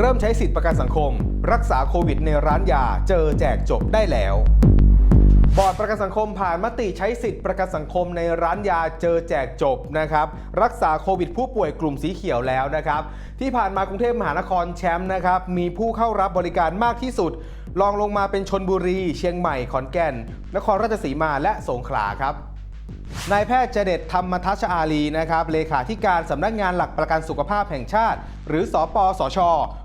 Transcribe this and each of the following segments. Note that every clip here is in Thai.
เริ่มใช้สิทธิประกันสังคม รักษาโควิดในร้านยาเจอแจกจบได้แล้ว บอร์ดประกันสังคมผ่านมติใช้สิทธิประกันสังคมในร้านยาเจอแจกจบนะครับรักษาโควิดผู้ป่วยกลุ่มสีเขียวแล้วนะครับที่ผ่านมากรุงเทพมหานครแชมป์นะครับมีผู้เข้ารับบริการมากที่สุดรองลงมาเป็นชนบุรี เชียงใหม่ขอนแก่น นครราชสีมาและสงขลาครับ นายแพทย์เจเดตธรรมทัชอาลีนะครับเลขาธิการสำนักงานหลักประกันสุขภาพแห่งชาติ หรือสอปสช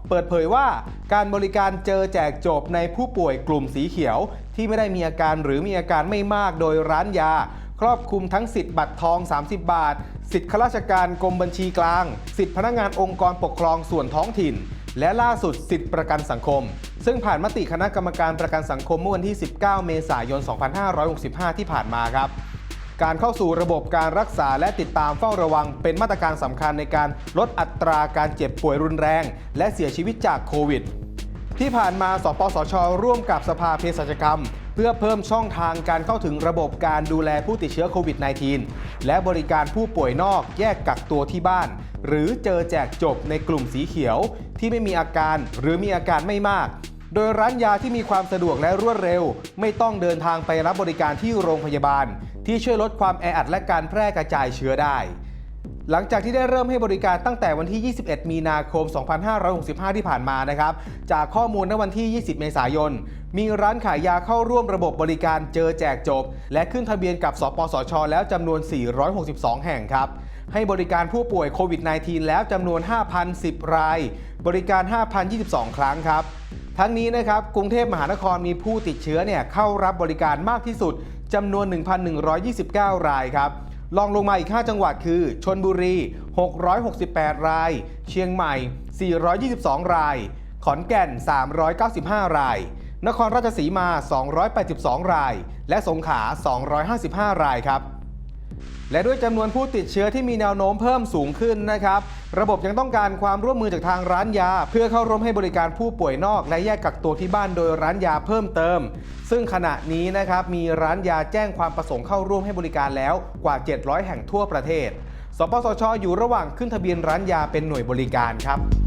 เปิดเผยว่า การบริการเจอแจกจบในผู้ป่วยกลุ่มสีเขียว ที่ไม่ได้มีอาการหรือมีอาการไม่มากโดยร้านยา ครอบคลุมทั้งสิทธิ์บัตรทอง 30 บาท สิทธิ์ข้าราชการกรมบัญชีกลาง สิทธิ์พนักงานองค์กรปกครองส่วนท้องถิ่น และล่าสุดสิทธิประกันสังคม ซึ่งผ่านมติคณะกรรมการประกันสังคมเมื่อวันที่ 19 เมษายน 2565 ที่ผ่านมาครับ การเข้าสู่ระบบการรักษาและติดตามเฝ้าระวัง เป็นมาตรการสำคัญในการลดอัตราการเจ็บป่วยรุนแรง และเสียชีวิตจากโควิด ที่ผ่านมา สปสช ร่วมกับสภาเภสัชกรรม เพื่อเพิ่มช่องทางการเข้าถึงระบบการดูแลผู้ติดเชื้อโควิด -19 และบริการผู้ป่วยนอกแยกกักตัวที่บ้าน หรือเจอแจกจบในกลุ่มสีเขียว ที่ไม่มีอาการหรือมีอาการไม่มาก โดยร้านยาที่มีความสะดวกและรวดเร็ว ไม่ต้องเดินทางไปรับบริการที่โรงพยาบาล ที่ช่วยลดความแออัดและการแพร่กระจายเชื้อได้ หลังจากที่ได้เริ่มให้บริการตั้งแต่วันที่ 21 มีนาคม 2565 ที่ผ่านมานะครับ จากข้อมูลในวันที่ 20 เมษายน มีร้านขายยาเข้าร่วมระบบบริการเจอแจกจบ และขึ้นทะเบียนกับสปสช แล้วจำนวน 462 แห่งครับให้บริการผู้ป่วยโควิด -19 แล้วจำนวน 5,010 ราย บริการ 5,022 ครั้งครับ ทั้งนี้นะครับกรุงเทพมหานครมีผู้ติดเชื้อเนี่ยเข้ารับบริการมากที่สุดจำนวน 1,129 รายครับลองลงมาอีก 5 จังหวัดคือ ชนบุรี 668 ราย เชียงใหม่ 422 ราย ขอนแก่น 395 ราย นครราชสีมา 282 ราย และสงขลา255 รายครับ และด้วยจำนวนผู้ติดเชื้อที่มีแนวโน้มเพิ่มสูงขึ้นนะครับ ระบบยังต้องการความร่วมมือจากทางร้านยา เพื่อเข้าร่วมให้บริการผู้ป่วยนอก และแยกกักตัวที่บ้านโดยร้านยาเพิ่มเติม ซึ่งขณะนี้นะครับมีร้านยาแจ้งความประสงค์เข้าร่วมให้บริการแล้วกว่า 700 แห่งทั่วประเทศ สปสช อยู่ระหว่างขึ้นทะเบียนร้านยาเป็นหน่วยบริการครับ